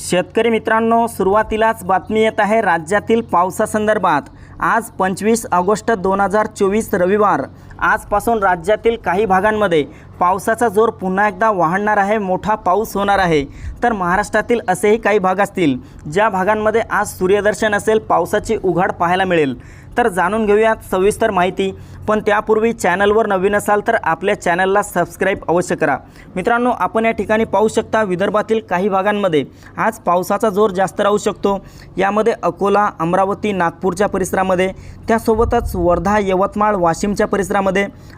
शेतकरी मित्रांनो सुरुवातीलाच बातमी येत आहे राज्यातील पावसासंदर्भात. आज पंचवीस ऑगस्ट दोन हजार चोवीस रविवार. आजपासून राज्यातील काही भागांमध्ये पावसाचा जोर पुन्हा एकदा वाढणार आहे मोठा पाऊस होणार आहे. तर महाराष्ट्रातील असेही काही भाग असतील ज्या भागांमध्ये आज सूर्यदर्शन असेल पावसाची उघाड पाहायला मिळेल. तर जाणून घेऊयात सविस्तर माहिती. पण त्यापूर्वी चॅनलवर नवीन असाल तर आपल्या चॅनलला सबस्क्राईब अवश्य करा. मित्रांनो आपण या ठिकाणी पाहू शकता विदर्भातील काही भागांमध्ये आज पावसाचा जोर जास्त राहू शकतो. यामध्ये अकोला अमरावती नागपूरच्या परिसरामध्ये. त्यासोबतच वर्धा यवतमाळ वाशिमच्या परिसरामध्ये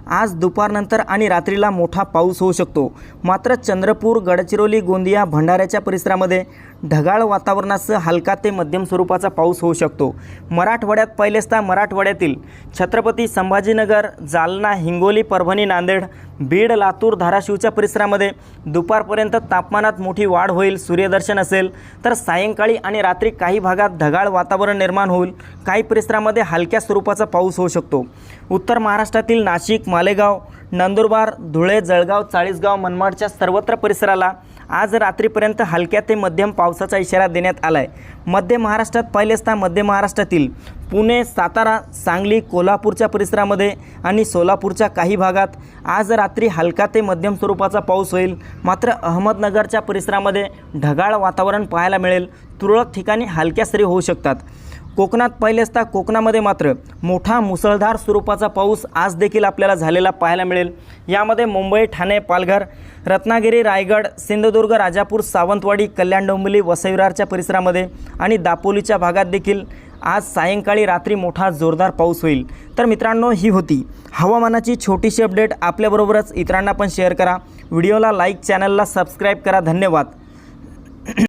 आज दुपारनंतर आणि रात्रीला मोठा पाऊस होऊ शकतो. मात्र चंद्रपूर गडचिरोली गोंदिया भंडाऱ्याच्या परिसरामध्ये ढगाळ वातावरणासह हलका ते मध्यम स्वरूपाचा पाऊस होऊ शकतो. मराठवाड्यात पहिलेचदा मराठवाड्यातील छत्रपती संभाजीनगर जालना हिंगोली परभणी नांदेड बीड लातूर धाराशिवच्या परिसरामध्ये दुपारपर्यंत तापमानात मोठी वाढ होईल सूर्यदर्शन असेल तर सायंकाळी आणि रात्री काही भागात ढगाळ वातावरण निर्माण होईल. काही परिसरामध्ये हलक्या स्वरूपाचा पाऊस होऊ शकतो. उत्तर महाराष्ट्रातील नाशिक मालेगाव नंदुरबार धुळे जळगाव चाळीसगाव मनमाडच्या सर्वत्र परिसराला आज रात्रीपर्यंत हलक्या ते मध्यम पावसाचा इशारा देण्यात आला आहे मध्य महाराष्ट्रात पहिलेचदा मध्य महाराष्ट्रातील पुणे सातारा सांगली कोल्हापूरच्या परिसरामध्ये आणि सोलापूरच्या काही भागात आज रात्री हलका ते मध्यम स्वरूपाचा पाऊस होईल. मात्र अहमदनगरच्या परिसरामध्ये ढगाळ वातावरण पाहायला मिळेल. तुरळक ठिकाणी हलक्या सरी होऊ शकतात. कोकणात पहिलेचदा कोकणामध्ये मात्र मोठा मुसळधार स्वरूपाचा पाऊस आज देखील आपल्याला झालेला पाहायला मिळेल. यामध्ये मुंबई ठाणे पालघर रत्नागिरी रायगड सिंधुदुर्ग राजापूर सावंतवाडी कल्याण डोंबिवली वसईविरारच्या परिसरामध्ये आणि दापोलीच्या भागात देखील आज सायंकाळी रात्री मोठा जोरदार पाऊस होईल. तर मित्रांनो ही होती हवामानाची छोटीशी अपडेट. आपल्याबरोबरच इतरांना पण शेअर करा. व्हिडिओला लाईक चॅनलला सबस्क्राईब करा. धन्यवाद.